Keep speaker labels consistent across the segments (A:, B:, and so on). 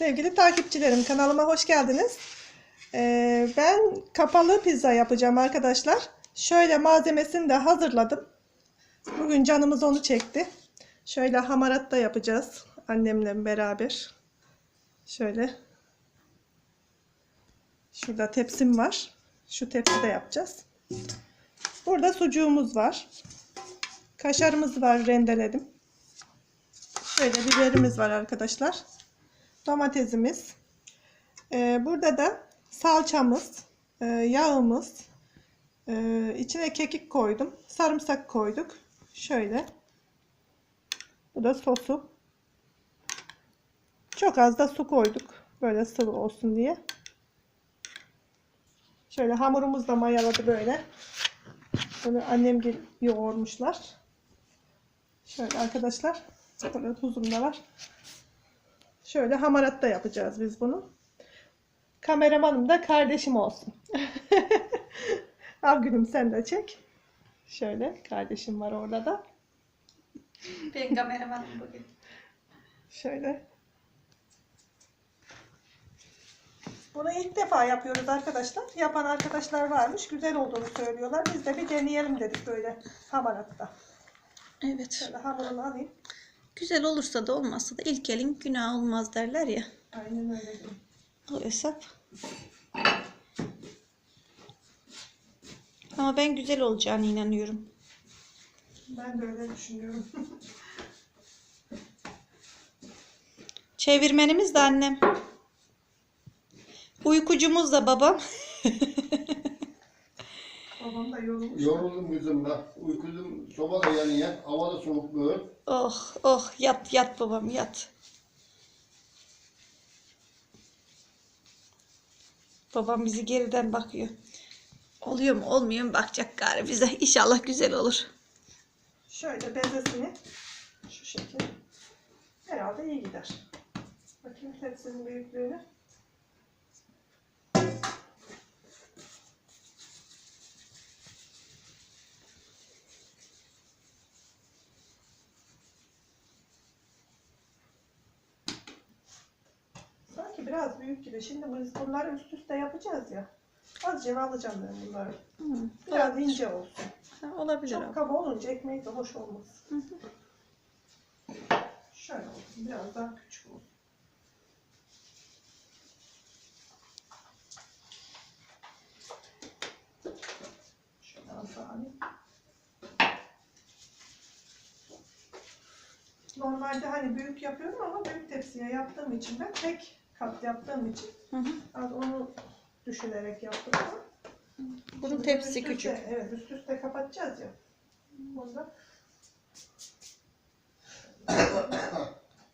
A: Sevgili takipçilerim kanalıma hoş geldiniz. Ee, ben kapalı pizza yapacağım arkadaşlar. Şöyle malzemesini de hazırladım. Bugün canımız onu çekti. Şöyle hamarat da yapacağız annemle beraber. Şöyle. Şurada tepsim var. Şu tepside yapacağız. Burada sucuğumuz var. Kaşarımız var rendeledim. Şöyle biberimiz var arkadaşlar. Domatesimiz. Ee, burada da salçamız, e, yağımız, e, içine kekik koydum. Sarımsak koyduk. Şöyle. Bu da sosu. Çok az da su koyduk. Böyle sıvı olsun diye. Şöyle hamurumuz da mayaladı böyle. Bunu annem yoğurmuşlar. Şöyle arkadaşlar. Böyle tuzum da var. Şöyle hamaratta yapacağız biz bunu. Kameramanım da kardeşim olsun. Al gülüm sen de çek. Şöyle kardeşim var orada da.
B: Ben kameramanım bugün.
A: Şöyle. Bunu ilk defa yapıyoruz arkadaşlar. Yapan arkadaşlar varmış. Güzel olduğunu söylüyorlar. Biz de bir deneyelim dedik böyle hamaratta.
B: Evet.
A: Şöyle hamurunu alayım.
B: Güzel olursa da olmazsa da ilk elin günah olmaz derler ya.
A: Aynen öyle.
B: O hesap. Ama ben güzel olacağına inanıyorum.
A: Ben de öyle düşünüyorum.
B: Çevirmenimiz de annem. Uykucumuz da babam.
A: Babam da yorulmuş.
C: Yoruldum kızım da. Uykusum soba da yanıyor. Hava da soğuk böyle.
B: Oh oh yat yat babam yat. Babam bizi geriden bakıyor. Oluyor mu olmuyor mu bakacak gari bize. İnşallah güzel olur.
A: Şöyle bezesini şu şekilde. Herhalde iyi gider. Bakayım tepsinin büyüklüğünü. Sanki biraz büyük gibi. Şimdi biz bunları üst üste yapacağız ya. Azıcık alacağım ben bunları.
B: Hı,
A: Biraz ince olsun.
B: ha, olabilir
A: Çok kaba olunca ekmek de hoş olmaz. Şöyle olsun. Biraz daha küçük olsun. Normalde hani büyük yapıyorum ama büyük tepsiye yaptığım için ben tek kat yaptığım için
B: Hı hı.
A: az onu düşünerek yaptım
B: Bunun tepsisi
A: üst üste-
B: küçük.
A: Evet üst üste kapatacağız ya. Bunda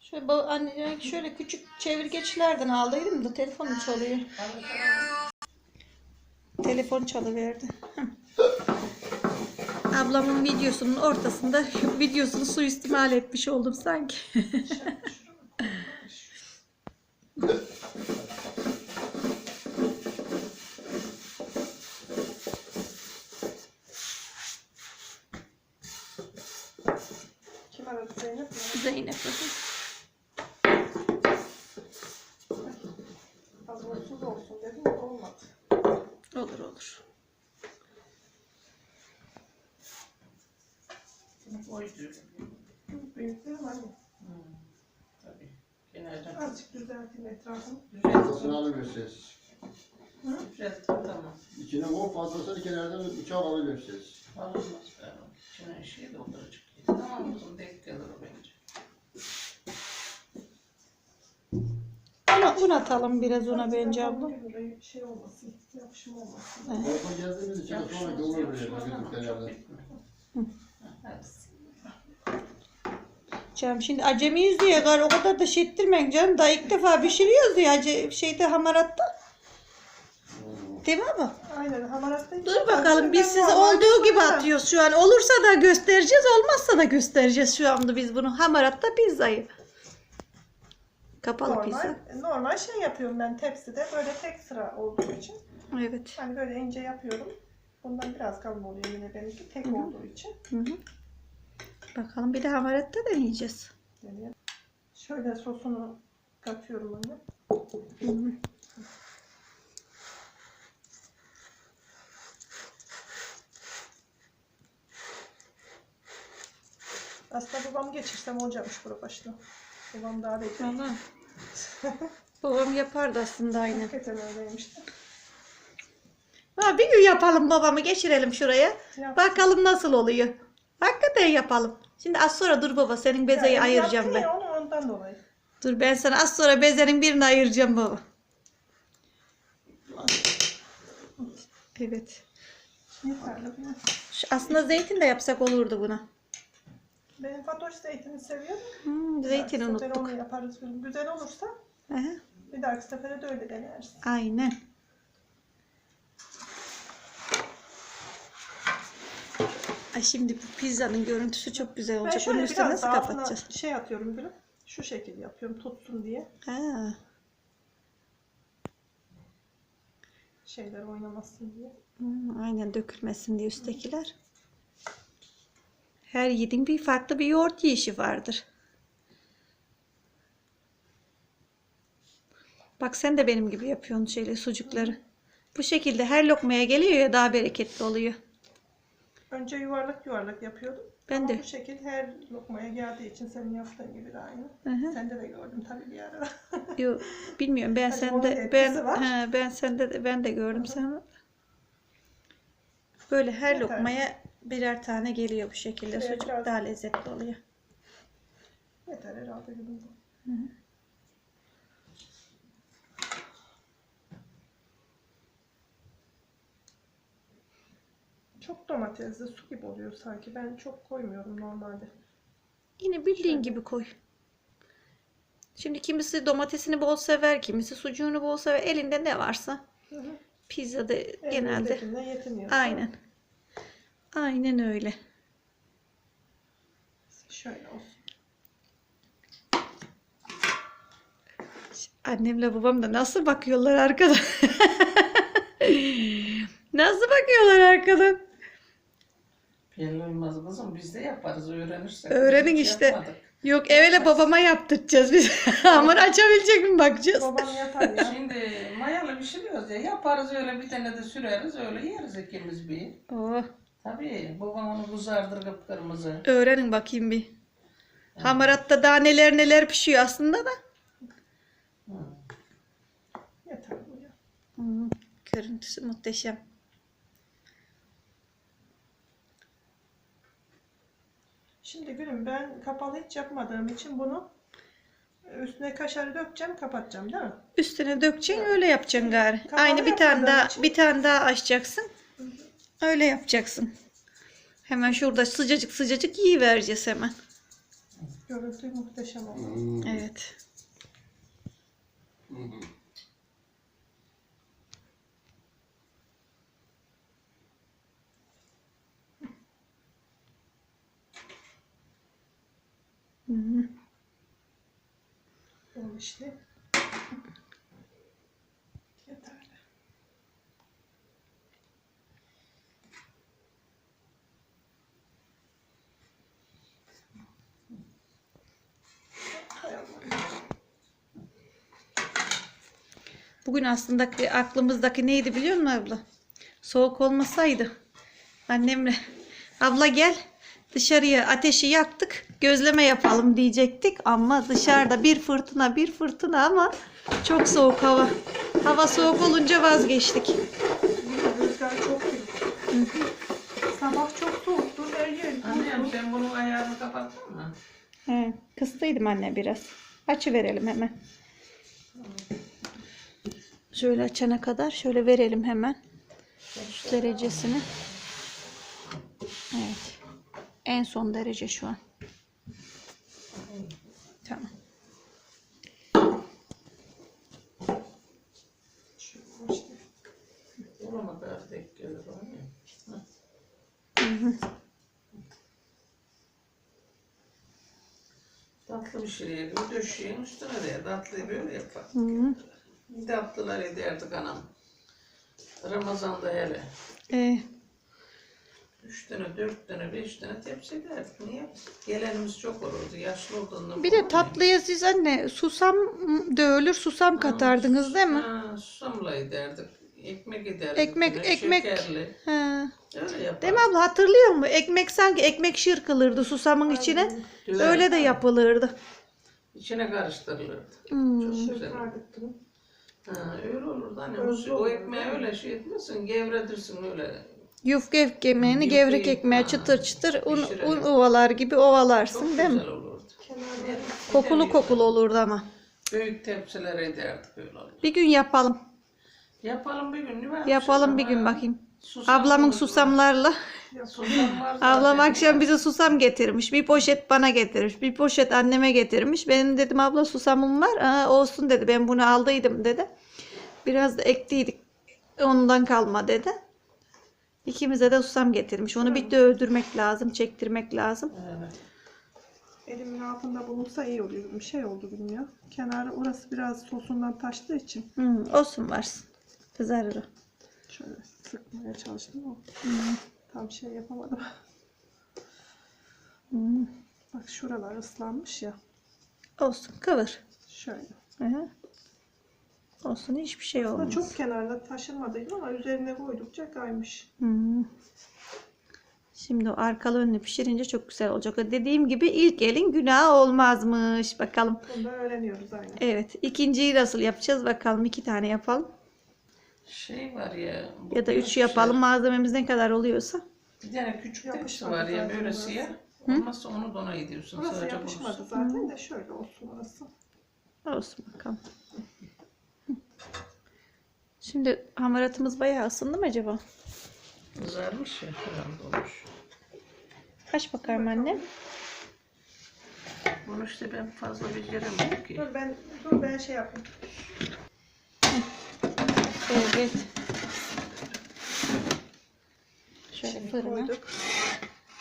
B: Şöyle anne şöyle küçük çevirgeçlerden aldıydım da telefonum çalıyor. Telefon çalıverdi. Ablamın videosunun ortasında videosunu suistimal etmiş oldum sanki.
A: kim aradı Zeynep mi?
B: Zeynep.
A: Az uğursuz olsun dedim ama olmadı.
B: Olur olur.
D: Oydu.
A: Büyüklüğüm hani
D: Tabii.
A: Azıcık düzelteyim etrafını.
C: Fazlasını alıversiniz.
D: düzelttim tamam.
C: İçine o fazlasını kenardan bıçağı alıversiniz.
D: Alınmaz ben o. İçine şey dolduracak. Tamam kızım denk gelir o bence.
B: Una, un atalım biraz ona bence abla.
A: Şey olmasın, yapışma olmasın.
C: Orta geldiğimiz için sonra olur böyle bizim kenardan.
B: Canım şimdi acemiyiz diye gar o kadar da şey ettirmeyin canım. Daha ilk defa pişiriyoruz diye ace, şeyde hamaratta. Değil mi?
A: Aynen hamaratta
B: Dur bakalım biz size olduğu gibi atıyoruz şu an. Olursa da göstereceğiz, olmazsa da göstereceğiz şu anda biz bunu. Hamaratta pizzayı. Kapalı
A: Normal,
B: pizza.
A: normal şey yapıyorum ben tepside böyle tek sıra olduğu için.
B: Evet.
A: Hani böyle ince yapıyorum. Bundan biraz kalın oluyor yine benimki tek olduğu için.
B: Hı hı. Bakalım bir de hamaratta deneyeceğiz.
A: Yani şöyle sosunu katıyorum anne. Aslında babam geçirsem olacakmış bura başına. Babam daha bekliyor.
B: Valla. Babam yapardı aslında aynı.
A: Hakikaten öyleymiş.
B: Ha, bir gün yapalım babamı geçirelim şuraya.
A: Yap.
B: Bakalım nasıl oluyor. Hakikaten yapalım. Şimdi az sonra dur baba senin bezeyi
A: Ya,
B: ayıracağım ben.
A: ya onu ondan dolayı.
B: Dur ben sana az sonra bezenin birini ayıracağım baba. Evet. Şu aslında zeytin de yapsak olurdu buna.
A: Benim Fatoş zeytini seviyorum.
B: Hmm,
A: Bir
B: zeytin
A: dahaki sefere
B: unuttuk.
A: Onu yaparız. Güzel olursa
B: Aha,
A: bir dahaki sefere de öyle deneriz.
B: aynen. Ay şimdi bu pizzanın görüntüsü çok güzel olacak. Bunun üstüne
A: biraz
B: nasıl
A: daha
B: kapatacağız?
A: altına şey atıyorum gülüm. Şu şekil yapıyorum tutsun diye.
B: Ha,
A: Şeyler oynamasın diye.
B: hmm, aynen dökülmesin diye üsttekiler. Her yiğidin bir farklı bir yoğurt yiyişi vardır. Bak sen de benim gibi yapıyorsun şeyle sucukları. Bu şekilde her lokmaya geliyor ya daha bereketli oluyor.
A: Önce yuvarlak yuvarlak yapıyordum.
B: Ben
A: Ama
B: de.
A: bu şekil her lokmaya geldiği için senin yaptığın gibi de aynı.
B: Hı hı.
A: Sende de gördüm tabii bir ara.
B: Yo, bilmiyorum ben
A: Hadi onun
B: sende
A: etkisi
B: ben
A: var.
B: he, ben sende de ben de gördüm sen. Böyle her
A: Yeter.
B: lokmaya birer tane geliyor bu şekilde.
A: Şuraya
B: Sucuk
A: biraz-
B: daha lezzetli oluyor.
A: Yeter herhalde gülüm bu. Çok domatesli su gibi oluyor sanki. Ben çok koymuyorum normalde.
B: Yine bildiğin gibi koy. Şimdi kimisi domatesini bol sever, kimisi sucuğunu bol sever. Elinde ne varsa.
A: Hı hı.
B: Pizzada genelde.
A: Elinizdekinden yetiniyor.
B: Aynen. Aynen öyle.
A: Şöyle olsun.
B: Annemle babam da nasıl bakıyorlar arkadan. nasıl bakıyorlar arkadan.
D: Belli olmaz kızım biz de yaparız öğrenirsek.
B: Öğrenin
D: Hiç
B: işte.
D: yapmadık.
B: Yok evvela babama yaptıracağız biz. Hamur açabilecek mi bakacağız.
A: Babam yatar ya.
D: Şimdi mayalı pişiriyoruz ya yaparız öyle bir tane de süreriz öyle yeriz ikimiz bir.
B: Oh,
D: Tabii babam onu kızardır kıpkırmızı.
B: öğrenin bakayım bir. Hamaratta daha neler neler pişiyor aslında da.
D: Hı.
A: Yeter bu ya.
B: Hmm, görüntüsü muhteşem.
A: Şimdi gülüm ben kapalı hiç yapmadığım için bunu üstüne kaşarı dökeceğim kapatacağım değil mi?
B: Üstüne dökeceksin öyle yapacaksın gari.
A: Kapalı
B: Aynı bir tane daha
A: için-
B: bir tane daha açacaksın. Öyle yapacaksın. Hemen şurada sıcacık sıcacık vereceğiz hemen.
A: Görüntü muhteşem oldu.
C: Hmm.
B: Evet.
C: Hı hı.
B: Hı.
A: Oldu işte. Yeterli.
B: Bugün aslında ki aklımızdaki neydi biliyor musun abla? Soğuk olmasaydı annemle abla gel dışarıya ateşi yaktık gözleme yapalım diyecektik ama dışarıda bir fırtına bir fırtına ama çok soğuk hava. Hava soğuk olunca vazgeçtik.
A: Rüzgar çok büyük. Sabah çok soğuktu her yer.
D: Annem sen bunun ayarını kapattın mı?
B: He, kıstıydım anne biraz. Açı verelim hemen. Şöyle açana kadar şöyle verelim hemen. Şu derecesini. Evet. En son derece şu an. Tamam.
A: Şöyle işte.
D: Olama kadar tek gelir o ne? Tatlı bir şey gibi döşeyin üstüne de tatlıyı böyle yapar.
B: Hı -hı.
D: Tatlılar ederdik anam. Ramazan'da hele.
B: Ee,
D: Üç tane, dört tane, beş tane tepsi ederdik. Niye? Gelenimiz çok olurdu. Yaşlı olduğundan.
B: Bir de tatlıya siz anne susam dövülür susam katardınız değil mi?
D: Ha, susamla ederdik. Ekmek ederdik.
B: Ekmek-
D: yine,
B: ekmek.
D: Şekerli.
B: Ha.
D: Öyle yapardık.
B: Değil mi abla hatırlıyor musun? Ekmek sanki ekmek şırkılırdı susamın içine.
D: Güzel.
B: Öyle de yapılırdı.
D: İçine karıştırılırdı.
B: Hmm.
D: Çok güzel.
A: Çıkardık.
D: Ha, öyle olurdu. Hani
A: Özlü
D: o, ekmeği öyle şey etmesin, gevredirsin öyle.
B: Yufka ekmeğini
D: Yufka
B: gevrek ekmeğe çıtır çıtır un, un ovalar gibi ovalarsın
D: Çok
B: değil mi?
D: güzel olurdu.
B: Kokulu kokulu olurdu ama.
D: Büyük tepsiler ederdik öyle olurdu.
B: Bir gün yapalım.
D: Yapalım bir gün. ne?
B: Yapalım bir gün bakayım.
D: Susam
B: Ablamın
D: olur.
B: susamlarla.
D: Susam var
B: Ablam akşam bize susam getirmiş. Bir poşet bana getirmiş. Bir poşet anneme getirmiş. Benim dedim abla susamım var. Aa, olsun dedi. Ben bunu aldıydım dedi. Biraz da ektiydik. Ondan kalma dedi. İkimize de susam getirmiş. Onu bir dövdürmek lazım. Çektirmek lazım.
D: Evet.
A: elimin altında bulunsa iyi oluyor. Bir şey oldu ya. Kenarı orası biraz sosundan taştığı için
B: Hmm, olsun varsın. Kızarır o.
A: şöyle sıkmaya çalıştım ama tam şey yapamadım.
B: Hmm,
A: Bak şuralar ıslanmış ya.
B: olsun kıvır.
A: Şöyle.
B: Hı hı. Olsun hiçbir şey
A: Aslında
B: olmaz.
A: çok kenarda taşınmadıydı ama üzerine koydukça kaymış.
B: Hmm. Şimdi o arkalı önlü pişirince çok güzel olacak. Dediğim gibi ilk elin günahı olmazmış. Bakalım.
A: Bunu öğreniyoruz aynı.
B: Evet. ikinciyi nasıl yapacağız? Bakalım. iki tane yapalım.
D: Şey var ya. bu
B: Ya da üç yapalım.
D: şey.
B: Malzememiz ne kadar oluyorsa.
D: Bir tane küçük tepsi var ya böyle siyah. Olmazsa onu dona ediyorsun.
A: Burası yapışmadı
D: bulursun.
A: zaten de şöyle olsun orası.
B: Olsun bakalım. Şimdi hamaratımız bayağı ısındı mı acaba?
D: Kızarmış ya. Herhalde olmuş.
B: Kaç bakarım annem?
D: Bunu işte ben fazla beceremiyorum ki.
A: Dur ben dur ben şey yapayım.
B: Evet. Şöyle
A: Şimdi
B: fırına.
A: koyduk.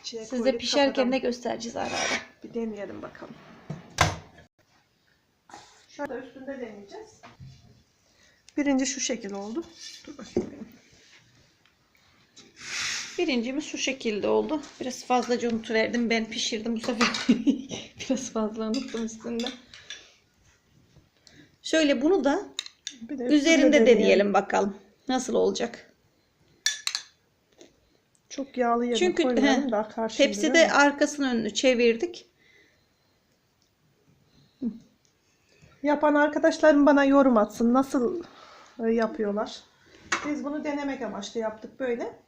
A: İçine
B: Size
A: koyduk,
B: pişerken
A: kapatalım.
B: de göstereceğiz ara ara.
A: Bir deneyelim bakalım. Şöyle üstünde deneyeceğiz. Birinci şu şekil oldu. Dur bakayım.
B: Birincimiz şu şekilde oldu. Biraz fazlaca unutuverdim. Ben pişirdim bu sefer. Biraz fazla unuttum üstünde. Şöyle bunu da
A: de
B: üzerinde deneyelim bakalım. Nasıl olacak?
A: Çok yağlı yerine
B: Çünkü he,
A: da akar şimdi,
B: Tepside arkasını önünü çevirdik.
A: Yapan arkadaşlarım bana yorum atsın. Nasıl yapıyorlar? Biz bunu denemek amaçlı yaptık böyle.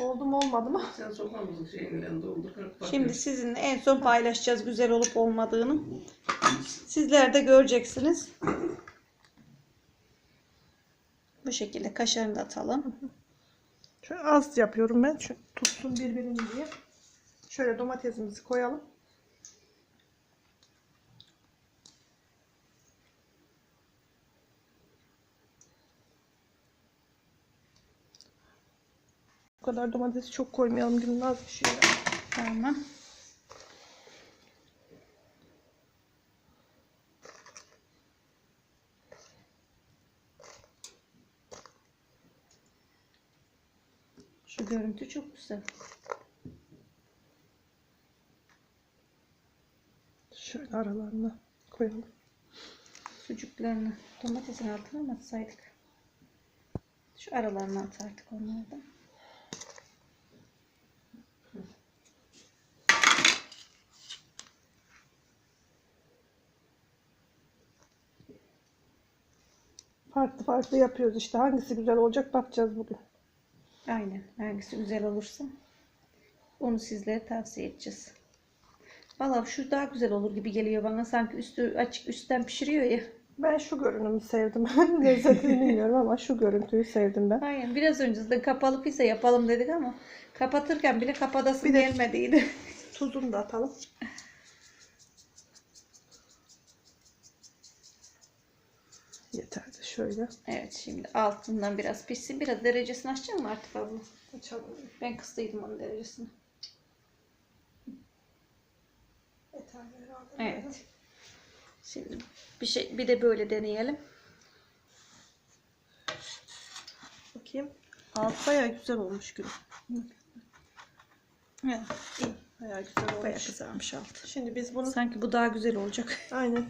A: Oldu mu olmadı mı?
D: Sen sopamızın şeyinden doldur.
B: Şimdi sizinle en son paylaşacağız güzel olup olmadığını. Sizler de göreceksiniz. Bu şekilde kaşarını da atalım.
A: Şöyle az yapıyorum ben. Şu tutsun birbirini diye. Şöyle domatesimizi koyalım. Kadar domatesi çok koymayalım. Günün az bir şey.
B: Tamam. Şu görüntü çok güzel.
A: Şöyle aralarına koyalım.
B: Sucuklarını domatesin altına mı atsaydık? Şu aralarına atardık onlardan.
A: Farklı farklı yapıyoruz işte. Hangisi güzel olacak bakacağız bugün.
B: Aynen. Hangisi güzel olursa onu sizlere tavsiye edeceğiz. Valla şu daha güzel olur gibi geliyor bana. Sanki üstü açık üstten pişiriyor ya.
A: Ben şu görünümü sevdim. Lezzetini bilmiyorum ama şu görüntüyü sevdim ben.
B: Aynen. Biraz önce de kapalı pizza yapalım dedik ama kapatırken bile kapadasın gelmediydi.
A: Tuzunu da atalım. Yeterli şöyle.
B: Evet şimdi altından biraz pişsin. Biraz derecesini açacak mı artık abla?
A: Açalım.
B: Ben kıstıydım onun derecesini. Evet. Şimdi bir şey bir de böyle deneyelim.
A: Bakayım. Alt bayağı güzel olmuş gülüm.
B: Evet, iyi.
A: Bayağı güzel
B: Bayağı
A: olmuş.
B: kızarmış altı.
A: Şimdi biz bunu
B: Sanki bu daha güzel olacak.
A: aynen.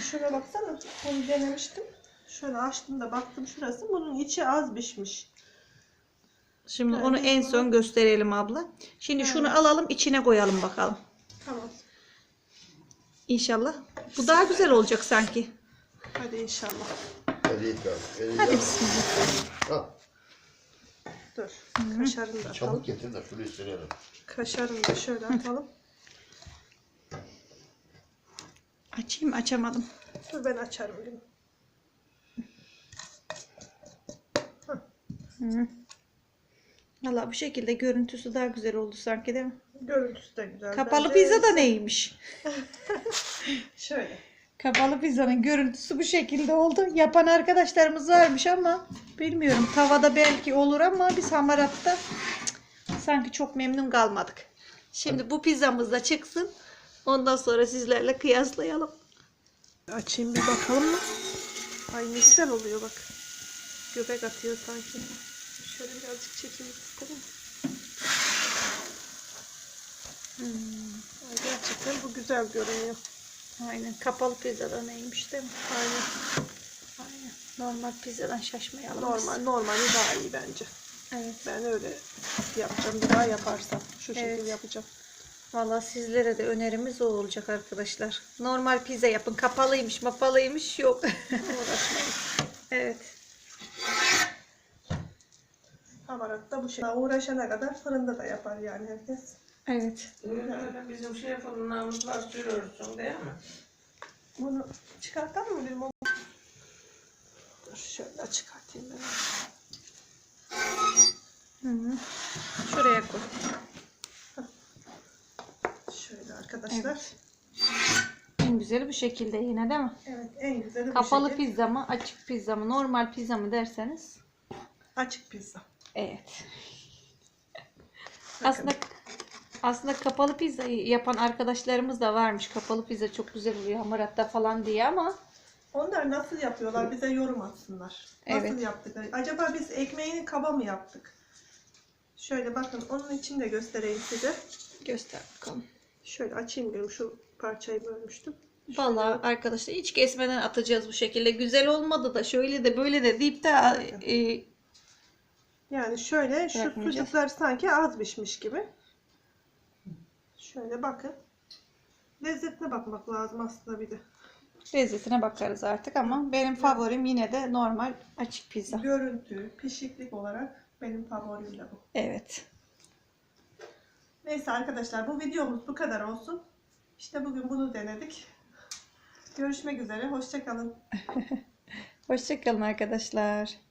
A: Şuna baksana. Bunu denemiştim. Şöyle açtım da baktım şurası. Bunun içi az pişmiş.
B: Şimdi
A: Evet,
B: onu en
A: bunu-
B: son gösterelim abla. Şimdi şunu
A: Evet.
B: alalım içine koyalım bakalım.
A: Tamam.
B: İnşallah. Bu daha güzel olacak sanki.
A: Hadi inşallah.
C: Hadi. Elini
B: Hadi bismillah.
A: Dur. Kaşarını da atalım.
C: çabuk getir de şunu isteyelim.
A: Kaşarını da şöyle atalım.
B: Açayım açamadım.
A: Dur ben açarım bunu.
B: Hı. Valla bu şekilde görüntüsü daha güzel oldu sanki değil mi?
A: Görüntüsü de güzel.
B: Kapalı
A: Bence
B: pizza da neymiş?
A: Şöyle.
B: Kapalı pizzanın görüntüsü bu şekilde oldu. Yapan arkadaşlarımız varmış ama bilmiyorum. Tavada belki olur ama biz hamaratta cık, sanki çok memnun kalmadık. Şimdi bu pizzamız da çıksın. Ondan sonra sizlerle kıyaslayalım.
A: Açayım bir bakalım mı? Ay ne güzel oluyor bak. Göbek atıyor sanki. Şöyle birazcık çekeyim istedim. Ay gerçekten bu güzel görünüyor.
B: Aynen. Kapalı pizzada neymiş değil mi?
A: Aynen.
B: Aynen. Normal pizzadan şaşmayalım. biz.
A: Normal, normali daha iyi bence.
B: Evet.
A: Ben öyle yapacağım. Bir daha yaparsam şu
B: Evet.
A: şekilde yapacağım.
B: Valla sizlere de önerimiz o olacak arkadaşlar. Normal pizza yapın. Kapalıymış, mapalıymış yok.
A: Uğraşmayın.
B: evet.
A: Hamaratta bu şey. Uğraşana kadar fırında da yapar yani herkes.
B: Evet.
D: Öyle bizim şey fırınlarımız var sürüyorsun değil mi?
A: Bunu çıkartalım mı limon? Dur şöyle çıkartayım ben.
B: Hı -hı. Şuraya koy.
A: Şöyle arkadaşlar.
B: Evet. En güzeli bu şekilde yine değil mi?
A: Evet en güzeli bu
B: Kapalı
A: şekil.
B: pizza mı, açık pizza mı, normal pizza mı derseniz.
A: Açık pizza.
B: Evet. Aslında aslında kapalı pizza yapan arkadaşlarımız da varmış. Kapalı pizza çok güzel oluyor hamaratta falan diye ama
A: Onlar nasıl yapıyorlar bize yorum atsınlar. Nasıl
B: Evet.
A: yaptık? Acaba biz ekmeğini kaba mı yaptık? Şöyle bakın onun için de göstereyim size.
B: göster bakalım.
A: Şöyle açayım diyorum şu parçayı bölmüştüm.
B: Vallahi arkadaşlar hiç kesmeden atacağız bu şekilde. Güzel olmadı da şöyle de böyle de deyip de e,
A: Yani şöyle şu sucuklar sanki az pişmiş gibi. Şöyle bakın. Lezzetine bakmak lazım aslında bir de.
B: lezzetine bakarız artık ama benim favorim yine de normal açık pizza.
A: Görüntü, pişiklik olarak benim favorim de bu.
B: Evet.
A: Neyse arkadaşlar bu videomuz bu kadar olsun. İşte bugün bunu denedik. Görüşmek üzere. Hoşçakalın.
B: Hoşçakalın arkadaşlar.